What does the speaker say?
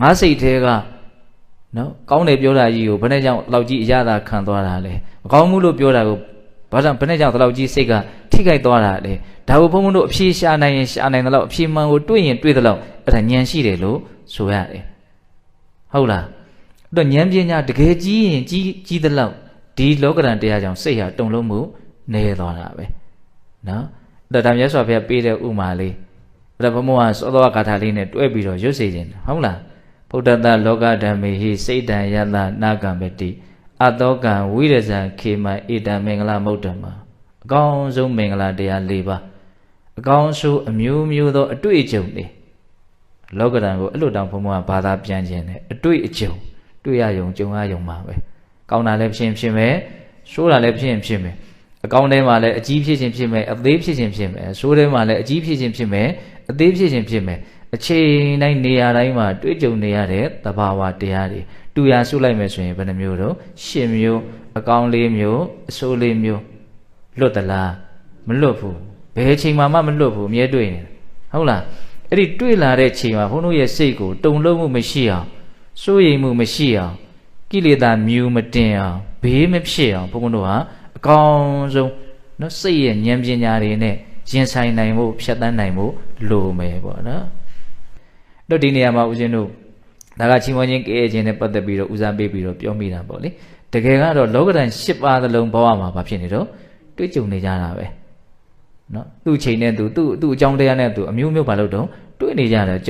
ငါစိတ်ထဲကနော်ကောင်းတယ်ပြောတာကြီးကိုဘယ်နဲ့ကြောင့်လောက်ကြီးအရသာခံသွားတာလဲမကောင်းမှုလို့ပြောတာကိုဘာကြောင့်ဘယ်နဲ့ကြောင့်ဒီလောက်ကြီးစိတ်ကထိခိုက်သွားတာလဲဒါကိုဘုန်းဘုန်းတို့အဖြေရှာနိုင်ရင်ရှာနိုင်တယ်လို့အဖြေမှန်ကိုတွေးရင်တွေးတယ်လို့အဲ့ဒါဉာဏ်ရှိတယ်လို့ဆိုရတယ်ဟုတ်လားအဲ့တော့ဉာဏ်ပညာတကယ်ကြီးရင်ကြီးကြီးတယ်လို့ဒီလောကဓာတ်တရားကြောင့်စိတ်ဟာတုံလုံးမှုနေသွားတာပဲနော်အဲ့တော့ဒါမြတ်စွာဘုရားပေးတဲ့ဥမာလေးအဲ့ဒါဘုံဘုံကသောသောဂါထာလေးနဲ့တွဲပြီးတော့ရွတ်စေခြင်းဟုတ်လား ဗုဒ္ဓတလောကဓမ္မေဟိစိတ်တံယတနာကံပတိအတောကံဝိရဇံခေမဣတံမင်္ဂလမုဒ္ဓမအကောင်းဆုံးမင်္ဂလာတရား၄ပါးအကောင်းဆုံးအမျိုးမျိုးသော အတွေ့အကြုံတွေလောကဓာတ်ကိုအဲ့လိုတောင်ဘုံဘုံကဘာသာပြန်ခြင်းနဲ့အတွေ့အကြုံတွေ့ရယုံကြုံရယုံပါပဲကောင်းတာလည်းဖြစ်ရင်ဖြစ်မယ်ဆိုးတာလည်းဖြစ်ရင်ဖြစ်မယ်အကောင်းထဲမှာလည်းအကြီးဖြစ်ခြင်းဖြစ်မယ်အသေးဖြစ်ခြင်းဖြစ်မယ်ဆိုးထဲမှာလည်းအကြီးဖြစ်ခြင်းဖြစ်မယ်အသေးဖြစ်ခြင်းဖြစ်မယ် အချိန်တိုင်းနေရာတိုင်းမှာတွေ့ကြုံနေရတဲ့သဘာဝတရားတွေတူရဆုလိုက်မယ်ဆိုရင်ဘယ်နှမျိုးတော့ရှစ်မျိုးအကောင်းလေးမျိုးအဆိုးလေးမျိုးလွတ်သလားမလွတ်ဘူးဘယ်ချိန်မှမမလွတ်ဘူးအမြဲတွေ့နေဟုတ်လားအဲ့ဒီတွေ့လာတဲ့ချိန်မှာဘုန်းတို့ရဲ့စိတ်ကိုတုံလုံးမှုမရှိအောင်စိုးရိမ်မှုမရှိအောင်ကိလေသာမြူမတင်အောင်ဘေးမဖြစ်အောင်ဘုန်းဘုန်းတို့ဟာအကောင်းဆုံးနော်စိတ်ရဲ့ဉာဏ်ပညာတွေနဲ့ရင်ဆိုင်နိုင်ဖို့ဖြတ်တန်းနိုင်ဖို့လိုမယ်ပေါ့နော် တို့ဒီနေရာမှာဦးဇင်းတို့ဒါကချီးမွမ်းခြင်းကဲခြင်းနဲ့ပတ်သက်ပြီးတော့ဦးစားပေးပြီးတော့ပြောမိတာပေါ့လေတကယ်ကတော့လောကဓာတ်၈ပါးသလုံးဘဝမှာဘာဖြစ်နေတော့တွေ့ကြုံနေကြတာပဲနော်သူ့ချိန်နဲ့သူသူ့သူ့အကြောင်းတရားနဲ့သူအမျိုးမျိုးဘာလို့တော့တွေ့နေကြတယ်